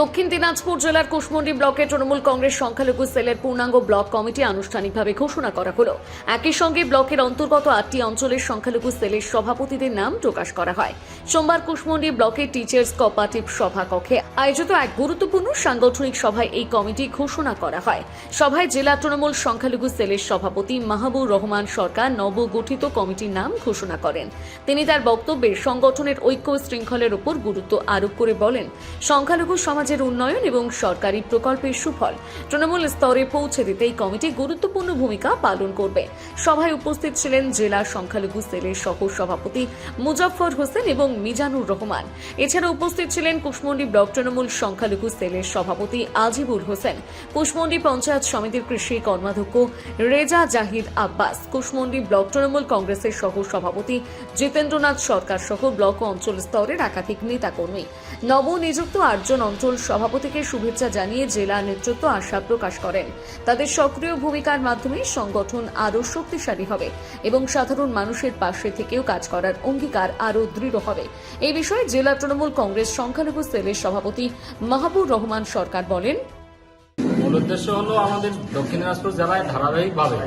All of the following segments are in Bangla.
দক্ষিণ দিনাজপুর জেলার কুশমন্ডি ব্লকে তৃণমূল কংগ্রেস সংখ্যালঘু সেলের পূর্ণাঙ্গ ব্লক কমিটি আনুষ্ঠানিকভাবে ঘোষণা করা হলো। একই সঙ্গে ব্লকের অন্তর্গত আটটি অঞ্চলের সংখ্যালঘু সেলের সভাপতিদের নাম প্রকাশ করা হয়। সোমবার কুশমন্ডি ব্লকের টিচার্স কোঅপারেটিভ সভা কক্ষে আয়োজিত এক গুরুত্বপূর্ণ সাংগঠনিক সভায় এই কমিটি ঘোষণা করা হয়। সভায় জেলা তৃণমূল সংখ্যালঘু সেলের সভাপতি মাহবুর রহমান সরকার নবগঠিত কমিটির নাম ঘোষণা করেন। তিনি তার বক্তব্যে সংগঠনের ঐক্য শৃঙ্খলের উপর গুরুত্ব আরোপ করে বলেন, সংখ্যালঘু সমাজের উন্নয়ন এবং সরকারি প্রকল্পের সুফল। তৃণমূল স্তরে পৌঁছে দিতে এই কমিটি গুরুত্বপূর্ণ ভূমিকা পালন করবে। সভায় উপস্থিত ছিলেন জেলা সংখ্যালঘু সেলের সহ সভাপতি মুজফফর হোসেন এবং মিজানুর রহমান। এছাড়া উপস্থিত ছিলেন কুশমন্ডি ব্লক তৃণমূল সংখ্যালঘু সেলের সভাপতি আজিবুল হোসেন, কুশমন্ডি পঞ্চায়েত সমিতির কৃষি কর্মাধ্যক্ষ রেজা জাহিদ আব্বাস, কুশমন্ডি ব্লক তৃণমূল কংগ্রেসের সহ সভাপতি জিতেন্দ্রনাথ সরকার সহ ব্লক ও অঞ্চল স্তরের একাধিক নেতাকর্মী। নবনিযুক্ত আটজন অঞ্চল সভাপতিকে শুভেচ্ছা জানিয়ে জেলা নেতৃত্ব আশা প্রকাশ করেন। তাদের সক্রিয় ভূমিকার মাধ্যমে সংগঠন আরও শক্তিশালী হবে এবং সাধারণ মানুষের পাশে থেকেও কাজ করার অঙ্গীকার আরও দৃঢ় হবে। এই বিষয়ে জেলা তৃণমূল কংগ্রেস সংখ্যালঘু সেলের সভাপতি মাহবুর রহমান সরকার বলেন, মূল উদ্দেশ্য হলো আমাদের দক্ষিণ দিনাজপুর জেলায় ধারাবাহিকভাবে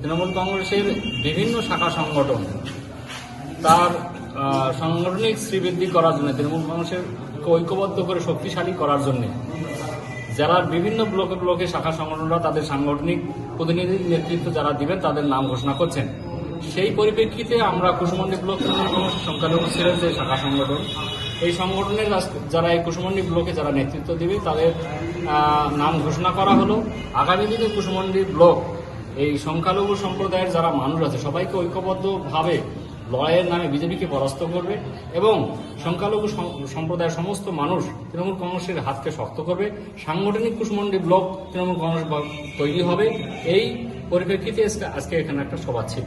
তৃণমূল কংগ্রেসের বিভিন্ন শাখা সংগঠন তার সাংগঠনিক শ্রীবৃদ্ধি করার জন্য, তৃণমূল কংগ্রেসের ঐক্যবদ্ধ করে শক্তিশালী করার জন্য জেলার বিভিন্ন ব্লকে ব্লকে শাখা সংগঠনরা তাদের সাংগঠনিক প্রতিনিধি নেতৃত্ব যারা দিবেন, তাদের নাম ঘোষণা করছেন। সেই পরিপ্রেক্ষিতে আমরা কুসুমন্ডি ব্লক সংখ্যালঘু ছিলেন যে শাখা সংগঠন, এই সংগঠনের যারা এই কুসুমন্ডি ব্লকে যারা নেতৃত্ব দিবে, তাদের নাম ঘোষণা করা হলো। আগামী দিনে কুসুমন্ডি ব্লক, এই সংখ্যালঘু সম্প্রদায়ের যারা মানুষ আছে, সবাইকে ঐক্যবদ্ধভাবে লড়াইয়ের নামে বিজেপিকে পরাস্ত করবে এবং সংখ্যালঘু সম্প্রদায়ের সমস্ত মানুষ তৃণমূল কংগ্রেসের হাতকে শক্ত করবে। সাংগঠনিক কুশমন্ডি ব্লক তৃণমূল কংগ্রেস তৈরি হবে। এই পরিপ্রেক্ষিতে আজকে এখানে একটা সভা ছিল।